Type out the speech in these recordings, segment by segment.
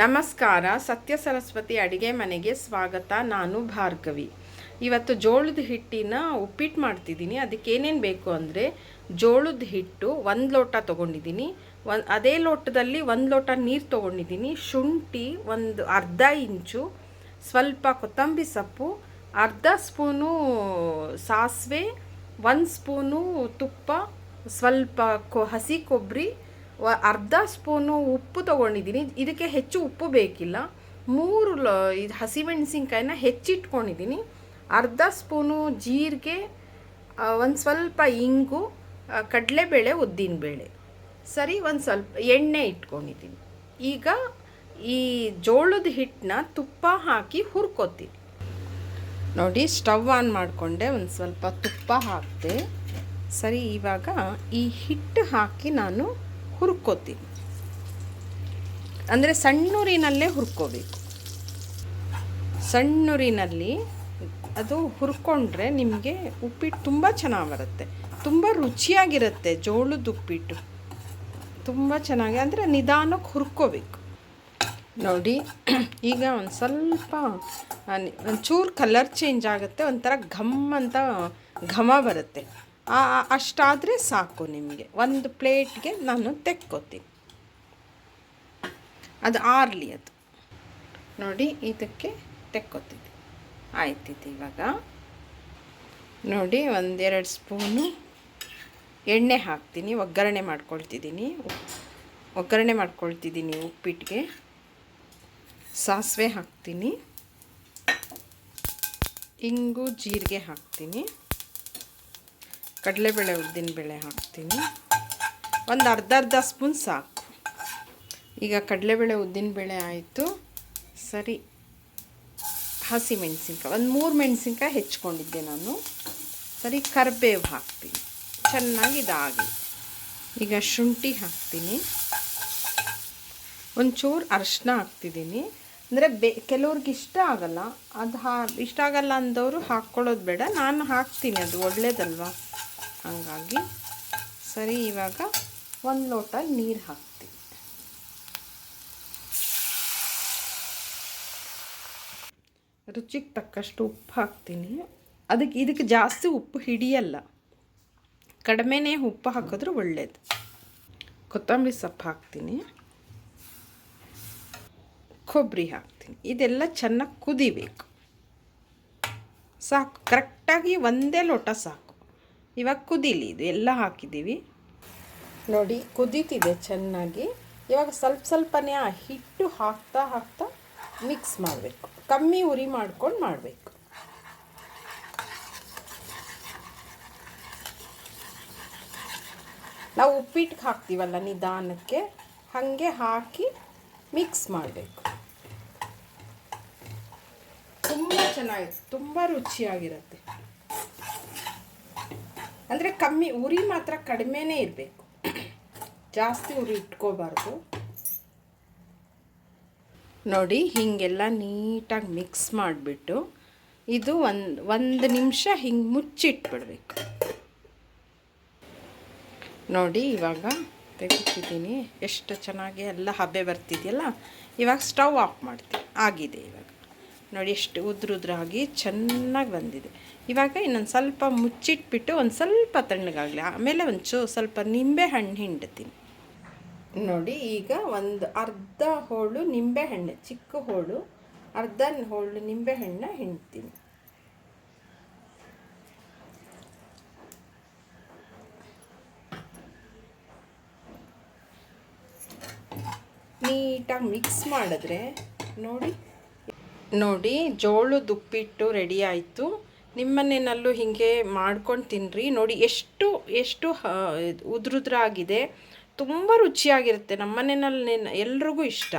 ನಮಸ್ಕಾರ, ಸತ್ಯ ಸರಸ್ವತಿ ಅಡುಗೆ ಮನೆಗೆ ಸ್ವಾಗತ. ನಾನು ಭಾರ್ಗವಿ. ಇವತ್ತು ಜೋಳದ ಹಿಟ್ಟಿನ ಉಪ್ಪಿಟ್ಟು ಮಾಡ್ತಿದ್ದೀನಿ. ಅದಕ್ಕೆ ಏನೇನು ಬೇಕು ಅಂದರೆ ಜೋಳದ ಹಿಟ್ಟು ಒಂದು ಲೋಟ ತೊಗೊಂಡಿದ್ದೀನಿ. ಒಂದು, ಅದೇ ಲೋಟದಲ್ಲಿ ಒಂದು ಲೋಟ ನೀರು ತೊಗೊಂಡಿದ್ದೀನಿ. ಶುಂಠಿ ಒಂದು ಅರ್ಧ ಇಂಚು, ಸ್ವಲ್ಪ ಕೊತ್ತಂಬರಿ ಸೊಪ್ಪು, ಅರ್ಧ ಸ್ಪೂನು ಸಾಸಿವೆ, ಒಂದು ಸ್ಪೂನು ತುಪ್ಪ, ಸ್ವಲ್ಪ ಕೊ, ಹಸಿ ಕೊಬ್ಬರಿ ಅರ್ಧ ಸ್ಪೂನು ಉಪ್ಪು ತೊಗೊಂಡಿದ್ದೀನಿ. ಇದಕ್ಕೆ ಹೆಚ್ಚು ಉಪ್ಪು ಬೇಕಿಲ್ಲ. ಮೂರು ಲ ಇದು ಹಸಿಮೆಣಸಿನ್ಕಾಯಿನ ಹೆಚ್ಚಿಟ್ಕೊಂಡಿದ್ದೀನಿ. ಅರ್ಧ ಸ್ಪೂನು ಜೀರಿಗೆ ಒಂದು ಸ್ವಲ್ಪ ಇಂಗು ಕಡಲೆಬೇಳೆ ಉದ್ದಿನಬೇಳೆ ಸರಿ, ಒಂದು ಸ್ವಲ್ಪ ಎಣ್ಣೆ ಇಟ್ಕೊಂಡಿದ್ದೀನಿ. ಈಗ ಈ ಜೋಳದ ಹಿಟ್ಟನ್ನ ತುಪ್ಪ ಹಾಕಿ ಹುರ್ಕೋತೀನಿ. ನೋಡಿ, ಸ್ಟವ್ ಆನ್ ಮಾಡಿಕೊಂಡೆ, ಒಂದು ಸ್ವಲ್ಪ ತುಪ್ಪ ಹಾಕಿದೆ. ಸರಿ, ಇವಾಗ ಈ ಹಿಟ್ಟು ಹಾಕಿ ನಾನು ಹುರ್ಕೋತೀನಿ ಅಂದರೆ ಸಣ್ಣೂರಿನಲ್ಲೇ ಹುರ್ಕೋಬೇಕು. ಸಣ್ಣೂರಿನಲ್ಲಿ ಅದು ಹುರ್ಕೊಂಡ್ರೆ ನಿಮಗೆ ಉಪ್ಪಿಟ್ಟು ತುಂಬ ಚೆನ್ನಾಗಿ ಬರುತ್ತೆ. ತುಂಬ ರುಚಿಯಾಗಿರುತ್ತೆ ಜೋಳದ ಉಪ್ಪಿಟ್ಟು. ತುಂಬ ಚೆನ್ನಾಗಿ ಅಂದರೆ ನಿಧಾನಕ್ಕೆ ಹುರ್ಕೋಬೇಕು. ನೋಡಿ, ಈಗ ಒಂದು ಸ್ವಲ್ಪ ಒಂಚೂರು ಕಲರ್ ಚೇಂಜ್ ಆಗುತ್ತೆ, ಒಂಥರ ಘಮ್ ಅಂತ ಘಮ ಬರುತ್ತೆ. ಅಷ್ಟಾದರೆ ಸಾಕು ನಿಮಗೆ. ಒಂದು ಪ್ಲೇಟ್ಗೆ ನಾನು ತೆಕ್ಕೋತೀನಿ. ಅದು ಆರ್ಲಿ ಅದು. ನೋಡಿ, ಇದಕ್ಕೆ ತೆಕ್ಕೋತಿದ್ದೆ ಆಯ್ತಿದೆ ಇವಾಗ. ನೋಡಿ, ಒಂದೆರಡು ಸ್ಪೂನು ಎಣ್ಣೆ ಹಾಕ್ತೀನಿ. ಒಗ್ಗರಣೆ ಮಾಡ್ಕೊಳ್ತಿದ್ದೀನಿ. ಒಗ್ಗರಣೆ ಮಾಡ್ಕೊಳ್ತಿದ್ದೀನಿ ಉಪ್ಪಿಟ್ಟಿಗೆ ಸಾಸಿವೆ ಹಾಕ್ತೀನಿ. ಇಂಗು, ಜೀರಿಗೆ ಹಾಕ್ತೀನಿ. ಕಡಲೆಬೇಳೆ ಉದ್ದಿನಬೇಳೆ ಹಾಕ್ತೀನಿ. ಒಂದು ಅರ್ಧ ಅರ್ಧ ಸ್ಪೂನ್ ಸಾಕು. ಈಗ ಕಡಲೆಬೇಳೆ ಉದ್ದಿನಬೇಳೆ ಆಯಿತು. ಸರಿ. ಹಸಿ ಮೆಣಸಿನ್ಕಾಯಿ, ಒಂದು ಮೂರು ಮೆಣಸಿನ್ಕಾಯಿ ಹೆಚ್ಕೊಂಡಿದ್ದೆ ನಾನು. ಸರಿ, ಕರಿಬೇವು ಹಾಕ್ತೀನಿ. ಚೆನ್ನಾಗಿ ಇದಾಗಿ. ಈಗ ಶುಂಠಿ ಹಾಕ್ತೀನಿ. ಒಂಚೂರು ಅರಶಿನ ಹಾಕ್ತಿದ್ದೀನಿ. ಅಂದರೆ ಬೇ, ಕೆಲವ್ರಿಗೆ ಇಷ್ಟ ಆಗಲ್ಲ. ಅದು ಹಾ, ಇಷ್ಟ ಆಗಲ್ಲ ಅಂದವರು ಹಾಕ್ಕೊಳ್ಳೋದು ಬೇಡ. ನಾನು ಹಾಕ್ತೀನಿ, ಅದು ಒಳ್ಳೇದಲ್ವಾ? ಹಾಗಾಗಿ ಸರಿ, ಇವಾಗ ಒಂದು ಲೋಟ ನೀರು ಹಾಕ್ತೀನಿ ರುಚಿಗೆ ತಕ್ಕಷ್ಟು ಉಪ್ಪು ಹಾಕ್ತೀನಿ. ಅದಕ್ಕೆ ಇದಕ್ಕೆ ಜಾಸ್ತಿ ಉಪ್ಪು ಹಿಡಿಯಲ್ಲ. ಕಡಿಮೆನೇ ಉಪ್ಪು ಹಾಕಿದ್ರೆ ಒಳ್ಳೇದು. ಕೊತ್ತಂಬರಿ ಸೊಪ್ಪು ಹಾಕ್ತೀನಿ. ಕೊಬ್ಬರಿ ಹಾಕ್ತೀನಿ. ಇದೆಲ್ಲ ಚೆನ್ನಾಗಿ ಕುದಿಬೇಕು. ಸಾಕು. ಕರೆಕ್ಟಾಗಿ ಒಂದೇ ಲೋಟ ಸಾಕು. ಇವಾಗ ಕುದೀಲಿ ಇದು, ಎಲ್ಲ ಹಾಕಿದ್ದೀವಿ. ನೋಡಿ, ಕುದೀತಿದೆ ಚೆನ್ನಾಗಿ. ಇವಾಗ ಸ್ವಲ್ಪ ಸ್ವಲ್ಪನೇ ಹಿಟ್ಟು ಹಾಕ್ತಾ ಹಾಕ್ತಾ ಮಿಕ್ಸ್ ಮಾಡಬೇಕು. ಕಮ್ಮಿ ಉರಿ ಮಾಡ್ಕೊಂಡು ಮಾಡಬೇಕು. ನಾವು ಉಪ್ಪಿಟ್ಟಿಗೆ ಹಾಕ್ತೀವಲ್ಲ ನಿಧಾನಕ್ಕೆ, ಹಾಗೆ ಹಾಕಿ ಮಿಕ್ಸ್ ಮಾಡಬೇಕು. ತುಂಬ ಚೆನ್ನಾಗಿರುತ್ತೆ ತುಂಬ ರುಚಿಯಾಗಿರುತ್ತೆ. ಅಂದರೆ ಕಮ್ಮಿ ಉರಿ ಮಾತ್ರ ಕಡಿಮೆನೇ ಇರಬೇಕು. ಜಾಸ್ತಿ ಉರಿ ಇಟ್ಕೋಬಾರ್ದು. ನೋಡಿ, ಹೀಗೆಲ್ಲ ನೀಟಾಗಿ ಮಿಕ್ಸ್ ಮಾಡಿಬಿಟ್ಟು ಇದು ಒಂದು ಒಂದು ನಿಮಿಷ ಹಿಂಗೆ ಮುಚ್ಚಿಟ್ಬಿಡ್ಬೇಕು. ನೋಡಿ, ಇವಾಗ ತೆಗಿತಿದ್ದೀನಿ ಎಷ್ಟು ಚೆನ್ನಾಗಿ ಎಲ್ಲ ಹಬೆ ಬರ್ತಿದೆಯಲ್ಲ, ಇವಾಗ ಸ್ಟವ್ ಆಫ್ ಮಾಡ್ತೀನಿ. ಆಗಿದೆ ಇವಾಗ. ನೋಡಿ ಎಷ್ಟು ಉದ್ರುದ್ರಾಗಿ ಚೆನ್ನಾಗಿ ಬಂದಿದೆ. ಇವಾಗ ಇನ್ನೊಂದು ಸ್ವಲ್ಪ ಮುಚ್ಚಿಟ್ಬಿಟ್ಟು ಒಂದು ಸ್ವಲ್ಪ ತಣ್ಣಗಾಗಲಿ. ಆಮೇಲೆ ಒಂಚೂರು ಸ್ವಲ್ಪ ನಿಂಬೆ ಹಣ್ಣು ಹಿಂಡ್ತೀನಿ. ನೋಡಿ ಈಗ ಒಂದು ಅರ್ಧ ಹೋಳು ನಿಂಬೆ ಹಣ್ಣು, ಚಿಕ್ಕ ಹೋಳು, ಅರ್ಧ ಹೋಳು ನಿಂಬೆ ಹಣ್ಣು ಹಿಂಡ್ತೀನಿ. ನೀಟಾಗಿ ಮಿಕ್ಸ್ ಮಾಡಿದ್ರೆ ನೋಡಿ ನೋಡಿ ಜೋಳದ ಉಪ್ಪಿಟ್ಟು ರೆಡಿ ಆಯಿತು. ನಿಮ್ಮನೆಯಲ್ಲೂ ಹೀಗೆ ಮಾಡ್ಕೊಂಡು ತಿನ್ನಿರಿ ನೋಡಿ, ಎಷ್ಟು ಎಷ್ಟು ಉದುರುದ್ರಾಗಿದೆ. ತುಂಬ ರುಚಿಯಾಗಿರುತ್ತೆ. ನಮ್ಮನೇನಲ್ಲಿ ಎಲ್ರಿಗೂ ಇಷ್ಟ.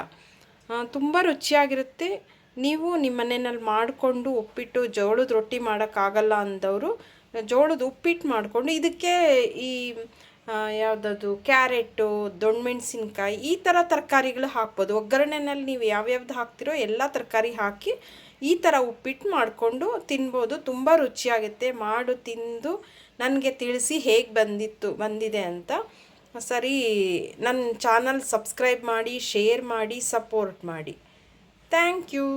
ತುಂಬ ರುಚಿಯಾಗಿರುತ್ತೆ. ನೀವು ನಿಮ್ಮ ಮನೆಯಲ್ಲಿ ಮಾಡಿಕೊಂಡು ಉಪ್ಪಿಟ್ಟು, ಜೋಳದ ರೊಟ್ಟಿ ಮಾಡೋಕ್ಕಾಗಲ್ಲ ಅಂದವರು, ಜೋಳದ ಉಪ್ಪಿಟ್ಟು ಮಾಡಿಕೊಂಡು, ಇದಕ್ಕೆ ಈ ಯಾವುದದು? ಕ್ಯಾರೆಟು ದೊಣ್ಣೆಮೆಣಸಿನ್ಕಾಯಿ ಈ ಥರ ತರಕಾರಿಗಳು ಹಾಕ್ಬೋದು. ಒಗ್ಗರಣೆನಲ್ಲಿ ನೀವು ಯಾವ್ಯಾವ್ದು ಹಾಕ್ತಿರೋ ಎಲ್ಲ ತರಕಾರಿ ಹಾಕಿ ಈ ಥರ ಉಪ್ಪಿಟ್ಟು ಮಾಡಿಕೊಂಡು ತಿನ್ಬೋದು. ತುಂಬ ರುಚಿಯಾಗುತ್ತೆ. ಮಾಡು, ತಿಂದು ನನಗೆ ತಿಳಿಸಿ ಹೇಗೆ ಬಂದಿತ್ತು, ಬಂದಿದೆ ಅಂತ. ಸರಿ ನನ್ನ ಚಾನಲ್ ಸಬ್ಸ್ಕ್ರೈಬ್ ಮಾಡಿ, ಶೇರ್ ಮಾಡಿ, ಸಪೋರ್ಟ್ ಮಾಡಿ. Thank you.